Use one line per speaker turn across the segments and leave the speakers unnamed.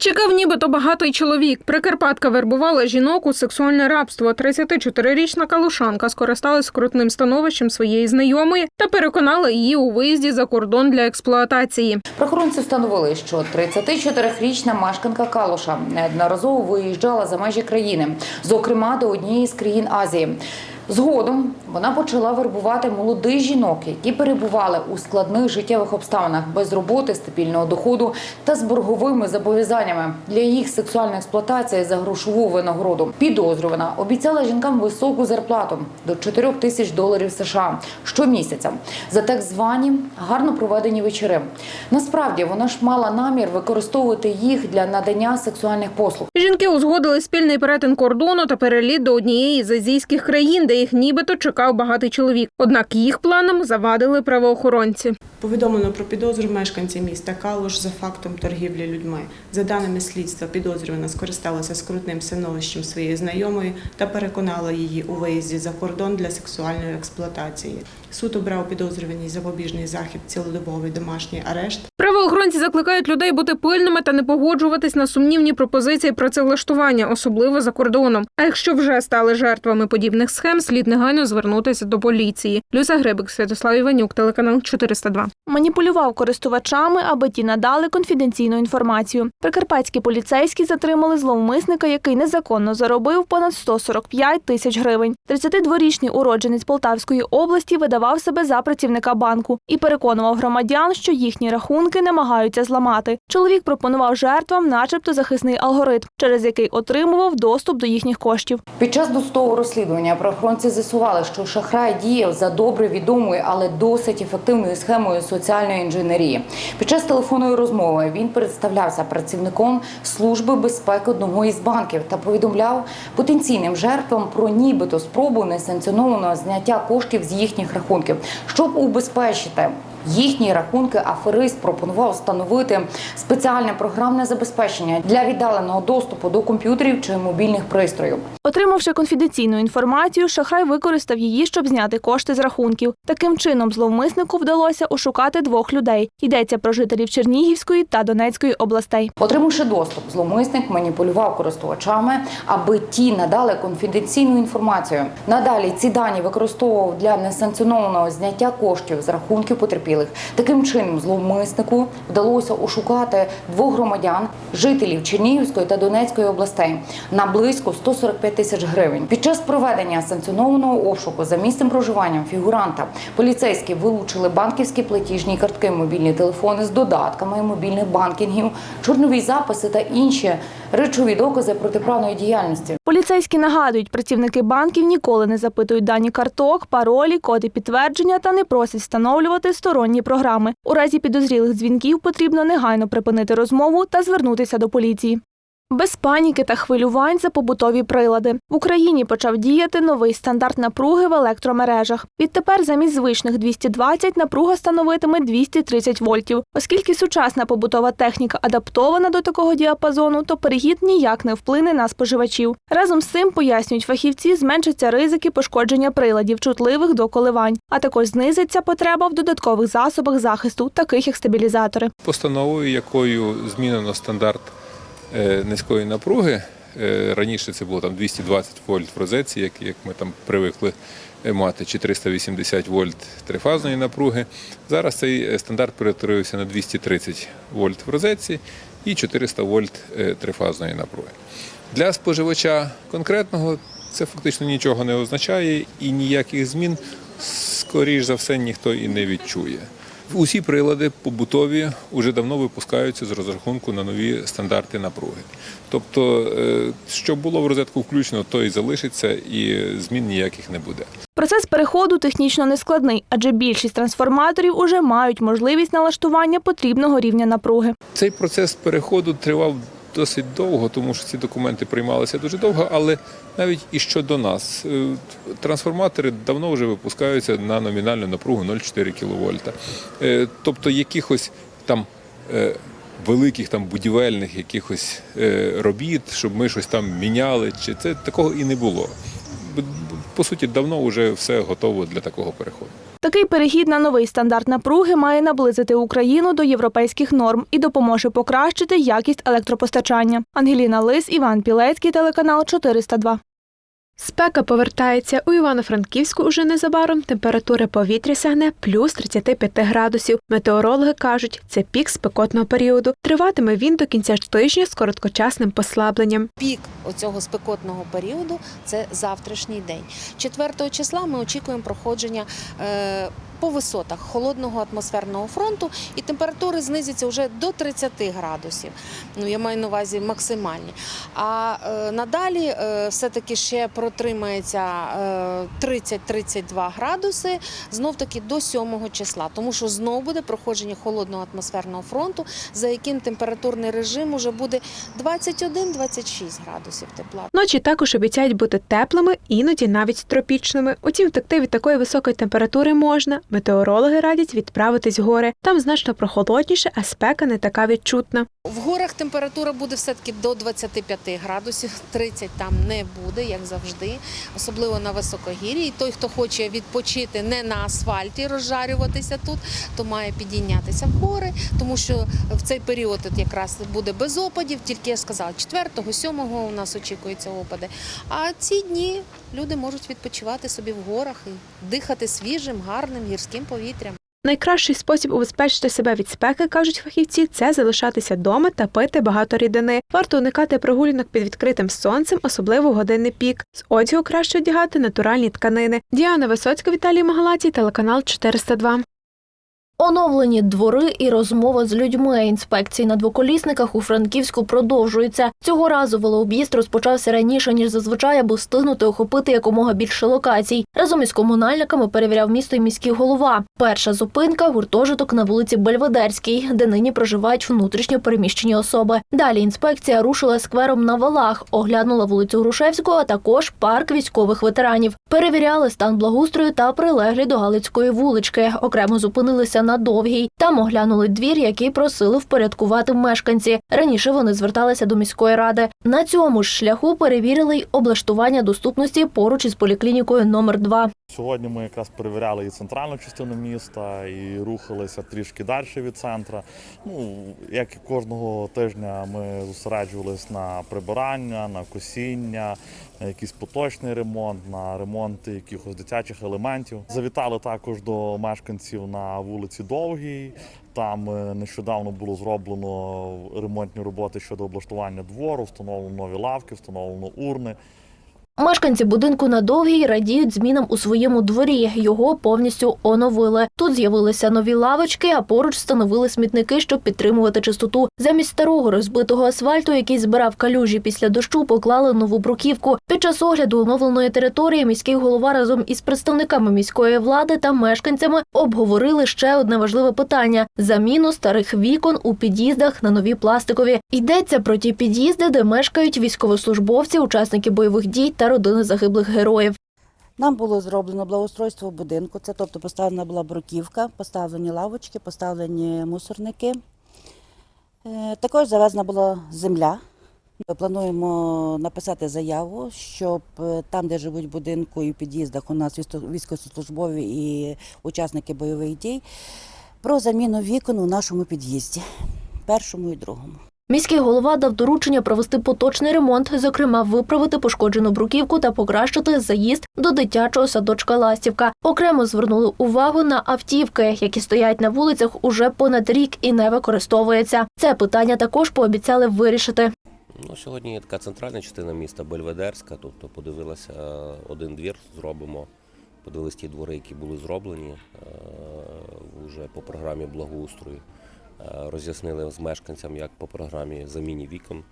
Чекав нібито багатий чоловік. Прикарпатка вербувала жінок у сексуальне рабство. 34-річна калушанка скористалась скрутним становищем своєї знайомої та переконала її у виїзді за кордон для експлуатації.
Правоохоронці встановили, що 34-річна мешканка Калуша неодноразово виїжджала за межі країни, зокрема до однієї з країн Азії. Згодом вона почала вербувати молодих жінок, які перебували у складних життєвих обставинах без роботи, стабільного доходу та з борговими зобов'язаннями для їх сексуальної експлуатації за грошову винагороду. Підозрювана обіцяла жінкам високу зарплату до 4 тисяч доларів США щомісяця за так звані гарно проведені вечори. Насправді вона ж мала намір використовувати їх для надання сексуальних послуг.
Жінки узгодили спільний перетин кордону та переліт до однієї з азійських країн, де їх нібито чекав багатий чоловік. Однак їх планам завадили правоохоронці.
Повідомлено про підозру мешканці міста Калуш за фактом торгівлі людьми. За даними слідства, підозрювана скористалася скрутним становищем своєї знайомої та переконала її у виїзді за кордон для сексуальної експлуатації. Суд обрав підозрюваній запобіжний захід цілодобовий домашній арешт.
Правоохоронці закликають людей бути пильними та не погоджуватись на сумнівні пропозиції працевлаштування, особливо за кордоном. А якщо вже стали жертвами подібних схем, слід негайно звернутися до поліції. Люся Грибик, Святослав Іванюк, телеканал 402.
Маніпулював користувачами, аби ті надали конфіденційну інформацію. Прикарпатські поліцейські затримали зловмисника, який незаконно заробив понад 145 тисяч гривень. 32-річний уродженець Полтавської області видавав себе за працівника банку і переконував громадян, що їхні рахунки намагаються зламати. Чоловік пропонував жертвам, начебто, захисний алгоритм, через який отримував доступ до їхніх коштів.
Під час досудового розслідування правоохоронці з'ясували, що шахрай діяв за добре відомою, але досить ефективною схемою соціальної інженерії. Під час телефонної розмови він представлявся працівником служби безпеки одного із банків та повідомляв потенційним жертвам про нібито спробу несанкціонованого зняття коштів з їхніх рахунків, щоб убезпечити. Їхні рахунки аферист пропонував встановити спеціальне програмне забезпечення для віддаленого доступу до комп'ютерів чи мобільних пристроїв.
Отримавши конфіденційну інформацію, шахрай використав її, щоб зняти кошти з рахунків. Таким чином, зловмиснику вдалося ошукати двох людей. Йдеться про жителів Чернігівської та Донецької областей.
Отримавши доступ, зловмисник маніпулював користувачами, аби ті надали конфіденційну інформацію. Надалі ці дані використовував для несанкціонованого зняття коштів з рахунків потерпілих. Таким чином, зловмиснику вдалося ошукати двох громадян, жителів Чернігівської та Донецької областей на близько 145 тисяч гривень. Під час проведення санкціонованого обшуку за місцем проживання фігуранта поліцейські вилучили банківські платіжні картки, мобільні телефони з додатками мобільних банкінгів, чорнові записи та інші речові докази протиправної діяльності.
Поліцейські нагадують, працівники банків ніколи не запитують дані карток, паролі, коди підтвердження та не просять встановлювати сторонні програми. У разі підозрілих дзвінків потрібно негайно припинити розмову та звернутися до поліції. Без паніки та хвилювань за побутові прилади в Україні почав діяти новий стандарт напруги в електромережах. Відтепер замість звичних 220 напруга становитиме 230 вольтів. Оскільки сучасна побутова техніка адаптована до такого діапазону, то перехід ніяк не вплине на споживачів. Разом з цим пояснюють фахівці, зменшаться ризики пошкодження приладів, чутливих до коливань, а також знизиться потреба в додаткових засобах захисту, таких як стабілізатори.
постановою, якою змінено стандарт низької напруги. Е, Раніше це було там 220 вольт в розетці, як, як ми там привикли е, мати, чи 380 вольт трифазної напруги. Зараз цей е, стандарт перетворився на 230 вольт в розетці і 400 вольт е, трифазної напруги. Для споживача конкретного це фактично нічого не означає і ніяких змін, скоріш за все, ніхто і не відчує. Усі прилади побутові вже давно випускаються з розрахунку на нові стандарти напруги. Тобто, е, що було в розетку включено, то і залишиться, і змін ніяких не буде.
Процес переходу технічно нескладний, адже більшість трансформаторів уже мають можливість налаштування потрібного рівня напруги.
Цей процес переходу тривав досить довго, тому що ці документи приймалися дуже довго, але навіть і щодо нас. е, Трансформатори давно вже випускаються на номінальну напругу 0,4 кВт. Е, Тобто якихось там е, великих там будівельних якихось робіт, щоб ми щось там міняли, чи це такого і не було. По суті, давно вже все готово для такого переходу.
Такий перехід на новий стандарт напруги має наблизити Україну до європейських норм і допоможе покращити якість електропостачання. Ангеліна Лис, Іван Пілецький, телеканал 402.
Спека повертається у Івано-Франківську уже незабаром. Температура повітря сягне плюс 35 градусів. Метеорологи кажуть, це пік спекотного періоду. Триватиме він до кінця тижня з короткочасним послабленням.
Пік оцього спекотного періоду це завтрашній день. 4 числа ми очікуємо проходження е, по висотах холодного атмосферного фронту, і температури знизяться вже до 30 градусів. Ну я маю на увазі максимальні. А е, надалі е, все-таки ще протримається е, 30-32 градуси, знов таки до 7 числа, тому що знов буде проходження холодного атмосферного фронту, за яким температурний режим уже буде 21-26 градусів тепла.
Ночі також обіцяють бути теплими, іноді навіть тропічними. Утім, втекти від такої високої температури можна. Метеорологи радять відправитись в гори. Там значно прохолодніше, а спека не така відчутна.
В горах температура буде все-таки до 25 градусів, 30 там не буде, як завжди, особливо на високогір'ї. І той, хто хоче відпочити не на асфальті, розжарюватися тут, то має підійнятися в гори, тому що в цей період от якраз буде без опадів, тільки я сказала, 4-го, 7-го у нас очікуються опади. А ці дні люди можуть відпочивати собі в горах і дихати свіжим, гарним гірським повітрям.
Найкращий спосіб убезпечити себе від спеки, кажуть фахівці, це залишатися вдома та пити багато рідини. Варто уникати прогулянок під відкритим сонцем, особливо в годинний пік. З одягу краще одягати натуральні тканини. Діана Висоцька, Віталій Магалаті, телеканал 402.
Оновлені двори і розмова з людьми. Інспекції на двоколісниках у Франківську продовжуються. Цього разу велооб'їзд розпочався раніше ніж зазвичай, аби встигнути охопити якомога більше локацій. Разом із комунальниками перевіряв місто і міський голова. Перша зупинка гуртожиток на вулиці Бельведерській, де нині проживають внутрішньо переміщені особи. Далі інспекція рушила сквером на валах, оглянула вулицю Грушевського, а також парк військових ветеранів. Перевіряли стан благоустрою та прилеглі до Галицької вулички. Окремо зупинилися на довгій. Там оглянули двір, який просили впорядкувати мешканці. Раніше вони зверталися до міської ради. На цьому ж шляху перевірили й облаштування доступності поруч із поліклінікою номер 2
Сьогодні ми якраз перевіряли і центральну частину міста, і рухалися трішки далі від центру. Ну, як і кожного тижня ми зосереджувалися на прибирання, на косіння, на якийсь поточний ремонт, на ремонт якихось дитячих елементів. Завітали також до мешканців на вулиці Довгій. Там е, нещодавно було зроблено ремонтні роботи щодо облаштування двору, встановлено нові лавки, встановлено урни.
Мешканці будинку на довгій радіють змінам у своєму дворі. Його повністю оновили. Тут з'явилися нові лавочки, а поруч встановили смітники, щоб підтримувати чистоту. Замість старого розбитого асфальту, який збирав калюжі після дощу, поклали нову бруківку. Під час огляду оновленої території міський голова разом із представниками міської влади та мешканцями обговорили ще одне важливе питання: заміну старих вікон у під'їздах на нові пластикові. Йдеться про ті під'їзди, де мешкають військовослужбовці, учасники бойових дій та родини загиблих героїв.
Нам було зроблено благоустройство будинку, це тобто поставлена була бруківка, поставлені лавочки, поставлені мусорники. Е, Також завезена була земля. Ми плануємо написати заяву, щоб е, там, де живуть будинку і в під'їздах, у нас військовослужбові і учасники бойових дій, про заміну вікон у нашому під'їзді, першому і другому.
Міський голова дав доручення провести поточний ремонт, зокрема виправити пошкоджену бруківку та покращити заїзд до дитячого садочка Ластівка. Окремо звернули увагу на автівки, які стоять на вулицях уже понад рік і не використовуються. Це питання також пообіцяли вирішити.
Ну, сьогодні є така центральна частина міста Бельведерська, тобто подивилася е, один двір, зробимо. Подивилися ті двори, які були зроблені е, вже по програмі благоустрою. Е, Роз'яснили з мешканцям, як по програмі заміні вікон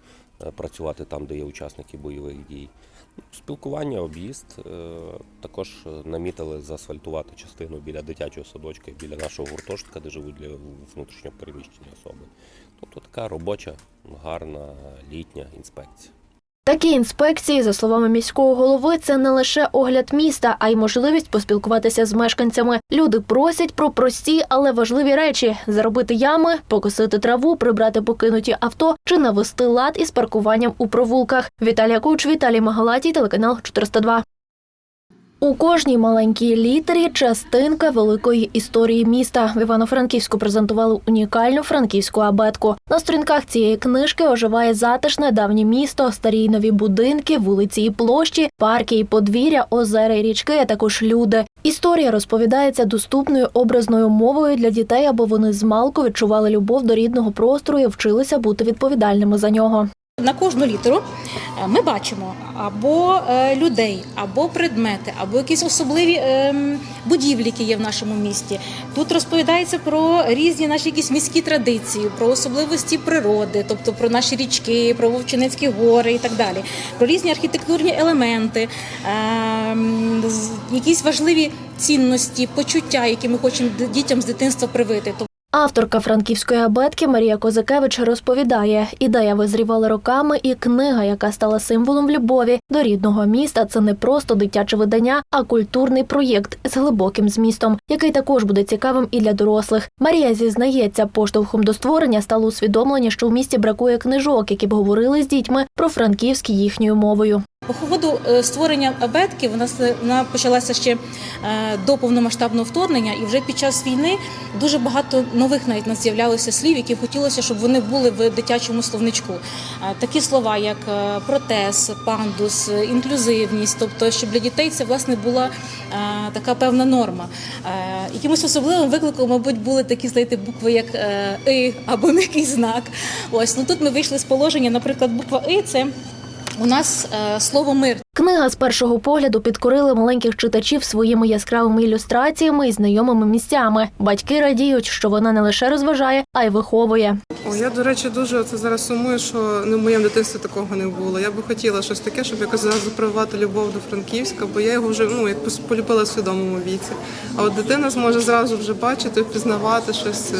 е, працювати там, де є учасники бойових дій. Ну, Спілкування, об'їзд. е, Також намітили заасфальтувати частину біля дитячого садочка і біля нашого гуртожитка, де живуть для внутрішньо переміщені особи. Тобто така робоча, гарна літня інспекція.
Такі інспекції, за словами міського голови, це не лише огляд міста, а й можливість поспілкуватися з мешканцями. Люди просять про прості, але важливі речі: заробити ями, покосити траву, прибрати покинуті авто чи навести лад із паркуванням у провулках. Віталія Куч, Віталій Магалатій, телеканал 402. У кожній маленькій літері частинка великої історії міста. В Івано-Франківську презентували унікальну франківську абетку. На сторінках цієї книжки оживає затишне давнє місто, старі й нові будинки, вулиці і площі, парки і подвір'я, озера і річки, а також люди. Історія розповідається доступною образною мовою для дітей, аби вони змалку відчували любов до рідного простору і вчилися бути відповідальними за нього.
На кожну літеру е, ми бачимо або е, людей, або предмети, або якісь особливі ем, будівлі, які є в нашому місті. Тут розповідається про різні наші якісь міські традиції, про особливості природи, тобто про наші річки, про Вовчинецькі гори і так далі, про різні архітектурні елементи, ем, якісь важливі цінності, почуття, які ми хочемо дітям з дитинства привити.
Авторка франківської абетки Марія Козакевич розповідає, ідея визрівала роками, і книга, яка стала символом любові до рідного міста, це не просто дитяче видання, а культурний проєкт з глибоким змістом, який також буде цікавим і для дорослих. Марія зізнається, поштовхом до створення стало усвідомлення, що в місті бракує книжок, які б говорили з дітьми про франківські їхньою мовою.
По ходу е, створення абетки вона с- вона почалася ще е, до повномасштабного вторгнення, і вже під час війни дуже багато нових навіть нас з'являлося слів, які хотілося, щоб вони були в дитячому словничку. Е, Такі слова, як е, протез, пандус, е, інклюзивність, тобто, щоб для дітей це власне була е, така певна норма. Е, Якимось особливим викликом, мабуть, були такі, знаєте, букви, як е, и або м'який знак. Ось ну тут ми вийшли з положення. Наприклад, буква И це у нас е, слово мир.
Книга з першого погляду підкорила маленьких читачів своїми яскравими ілюстраціями і знайомими місцями. Батьки радіють, що вона не лише розважає, а й виховує.
О, я, до речі, дуже це зараз сумую, що не в моєму дитинстві такого не було. Я би хотіла щось таке, щоб якось зразу прививати любов до Франківська, бо я його вже ну якось полюбила в свідомому віці. А от дитина зможе зразу вже бачити, впізнавати щось е,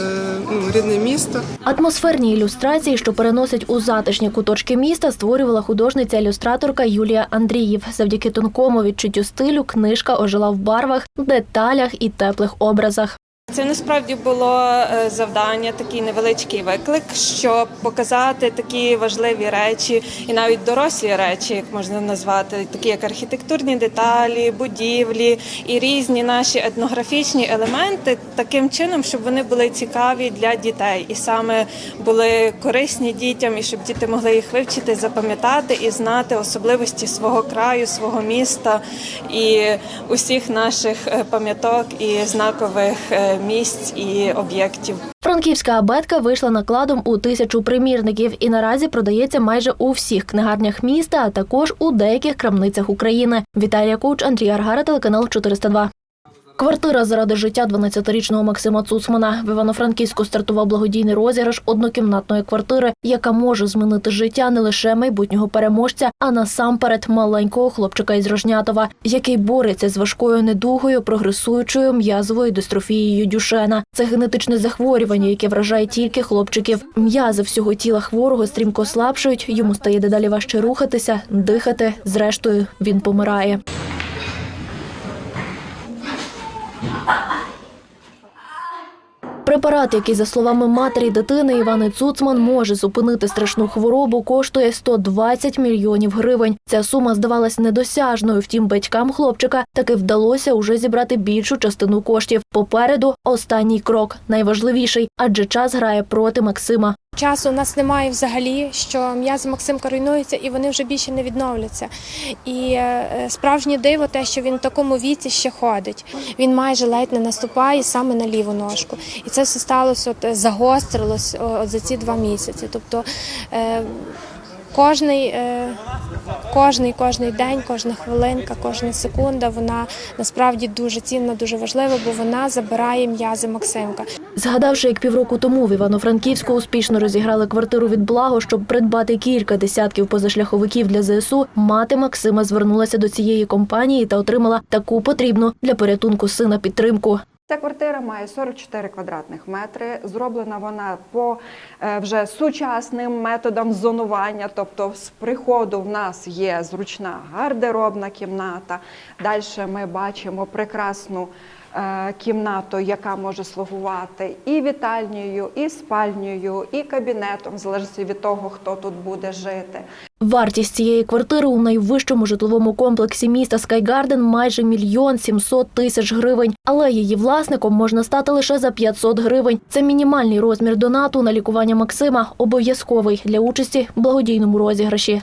ну, рідне місто.
Атмосферні ілюстрації, що переносять у затишні куточки міста, створювала художниця-ілюстраторка Юлія Андріїв. Завдяки тонкому відчуттю стилю книжка ожила в барвах, деталях і теплих образах.
Це насправді було е, завдання, такий невеличкий виклик, щоб показати такі важливі речі, і навіть дорослі речі, як можна назвати, такі як архітектурні деталі, будівлі і різні наші етнографічні елементи, таким чином, щоб вони були цікаві для дітей, і саме були корисні дітям, і щоб діти могли їх вивчити, запам'ятати і знати особливості свого краю, свого міста і усіх наших е, пам'яток і знакових е, місць і об'єктів.
Франківська абетка вийшла накладом у тисячу примірників і наразі продається майже у всіх книгарнях міста, а також у деяких крамницях України. Віталія Куч, Андрій Аргара, телеканал 402. Квартира заради життя 12-річного Максима Цуцмана в Івано-Франківську стартував благодійний розіграш однокімнатної квартири, яка може змінити життя не лише майбутнього переможця, а насамперед маленького хлопчика із Рожнятова, який бореться з важкою недугою, прогресуючою м'язовою дистрофією Дюшена. Це генетичне захворювання, яке вражає тільки хлопчиків. М'язи всього тіла хворого стрімко слабшують. Йому стає дедалі важче рухатися, дихати. Зрештою, він помирає. Препарат, який, за словами матері дитини Івани Цуцман, може зупинити страшну хворобу, коштує 120 мільйонів гривень. Ця сума здавалась недосяжною. Втім, батькам хлопчика таки вдалося уже зібрати більшу частину коштів. Попереду останній крок, найважливіший, адже час грає проти Максима.
Часу у нас немає взагалі, що м'язи Максимка руйнуються і вони вже більше не відновляться. І е, справжнє диво те, що він в такому віці ще ходить. Він майже ледь не наступає саме на ліву ножку. І це все сталося, от, загострилось от за ці два місяці. Тобто е, кожний, е, кожний, кожний день, кожна хвилинка, кожна секунда, вона насправді дуже цінна, дуже важлива, бо вона забирає м'язи Максимка.
Згадавши, як півроку тому в Івано-Франківську успішно розіграли квартиру від благо, щоб придбати кілька десятків позашляховиків для ЗСУ, мати Максима звернулася до цієї компанії та отримала таку потрібну для порятунку сина підтримку.
Ця квартира має 44 квадратних метри. Зроблена вона по е, вже сучасним методам зонування. Тобто, з приходу в нас є зручна гардеробна кімната. Далі ми бачимо прекрасну е, кімнату, яка може слугувати і вітальнею, і спальнею, і кабінетом, в залежності від того, хто тут буде жити.
Вартість цієї квартири у найвищому житловому комплексі міста Скайгарден майже мільйон сімсот тисяч гривень. Але її власником можна стати лише за 500 гривень. Це мінімальний розмір донату на лікування Максима, обов'язковий для участі в благодійному розіграші.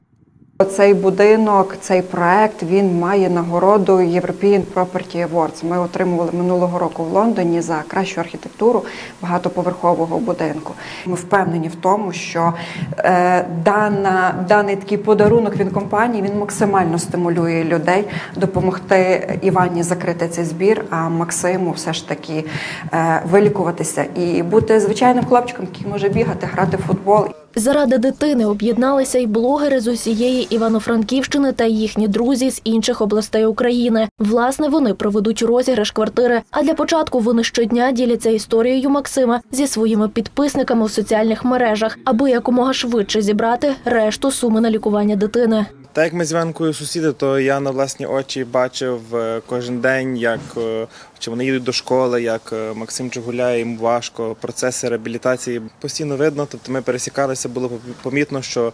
Цей будинок, цей проект він має нагороду European Property Awards. Ми отримували минулого року в Лондоні за кращу архітектуру багатоповерхового будинку. Ми впевнені в тому, що е, дана, даний такий подарунок від компанії він максимально стимулює людей допомогти Івані закрити цей збір, а Максиму все ж таки е, вилікуватися і бути звичайним хлопчиком, який може бігати, грати в футбол.
Заради дитини об'єдналися й блогери з усієї Івано-Франківщини та їхні друзі з інших областей України. Власне, вони проведуть розіграш квартири. А для початку вони щодня діляться історією Максима зі своїми підписниками в соціальних мережах, аби якомога швидше зібрати решту суми на лікування дитини.
Так як ми з Іванкою сусіди, то я на власні очі бачив е, кожен день, як е, чи вони їдуть до школи, як Максим Максимчик гуляє, йому важко, процеси реабілітації постійно видно. Тобто ми пересікалися, було помітно, що е,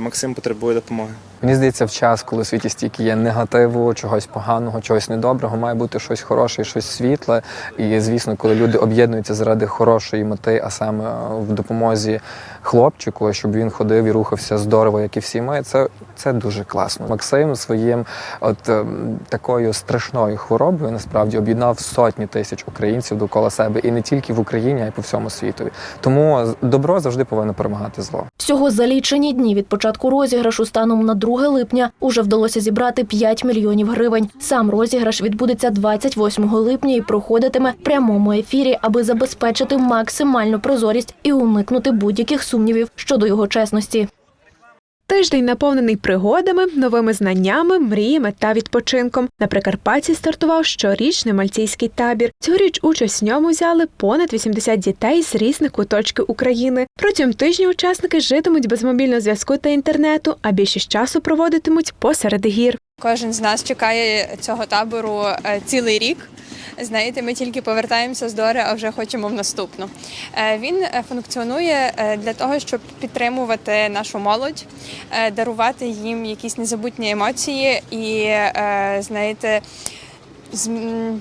Максим потребує допомоги.
Мені здається, в час, коли у світі стільки є негативу, чогось поганого, чогось недоброго, має бути щось хороше, і щось світле. І звісно, коли люди об'єднуються заради хорошої мети, а саме в допомозі хлопчику, щоб він ходив і рухався здорово, як і всі ми, це, це дуже класно. Максим своїм от ем, такою страшною хворобою насправді об'єднав сотні тисяч українців довкола себе, і не тільки в Україні, а й по всьому світу. Тому добро завжди повинно перемагати зло.
Всього за лічені дні від початку розіграшу станом на 2 липня уже вдалося зібрати 5 мільйонів гривень. Сам розіграш відбудеться 28 липня і проходитиме в прямому ефірі, аби забезпечити максимальну прозорість і уникнути будь-яких сумнівів щодо його чесності.
Тиждень наповнений пригодами, новими знаннями, мріями та відпочинком. На Прикарпатті стартував щорічний мальтійський табір. Цьогоріч участь в ньому взяли понад 80 дітей з різних куточків України. Протягом тижня учасники житимуть без мобільного зв'язку та інтернету, а більшість часу проводитимуть посеред гір.
Кожен з нас чекає цього табору е, цілий рік. Знаєте, ми тільки повертаємося з дори, а вже хочемо в наступну. Е, Він е, функціонує е, для того, щоб підтримувати нашу молодь, дарувати їм якісь незабутні емоції і, знаєте,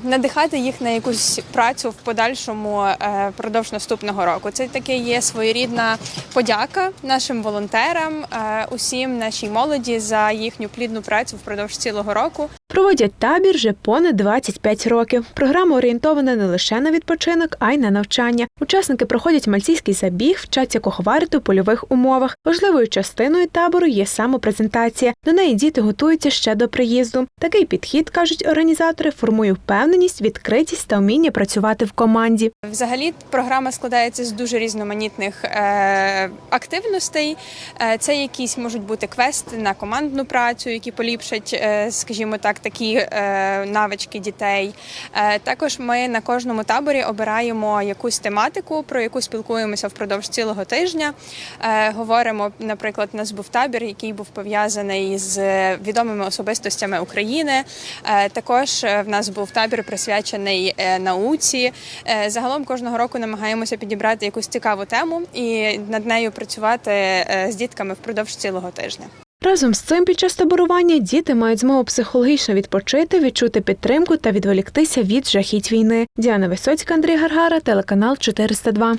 надихати їх на якусь працю в подальшому е, впродовж наступного року. Це таке є своєрідна подяка нашим волонтерам, е, усім нашій молоді за їхню плідну працю впродовж цілого року.
Проводять табір вже понад 25 років. Програма орієнтована не лише на відпочинок, а й на навчання. Учасники проходять мальтійський забіг, вчаться куховарити у польових умовах. Важливою частиною табору є самопрезентація. До неї діти готуються ще до приїзду. Такий підхід, кажуть організатори, формує впевненість, відкритість та вміння працювати в команді.
Взагалі, програма складається з дуже різноманітних е, активностей. Е, це якісь можуть бути квести на командну працю, які поліпшать, е, скажімо так, такі навички дітей. Також ми на кожному таборі обираємо якусь тематику, про яку спілкуємося впродовж цілого тижня. Говоримо, наприклад, у нас був табір, який був пов'язаний з відомими особистостями України. Також в нас був табір присвячений е, науці. Е, Загалом кожного року намагаємося підібрати якусь цікаву тему і над нею працювати е, з дітками впродовж цілого тижня.
Разом з цим під час таборування діти мають змогу психологічно відпочити, відчути підтримку та відволіктися від жахіть війни. Діана Висоцька, Андрій Гаргара, телеканал 402.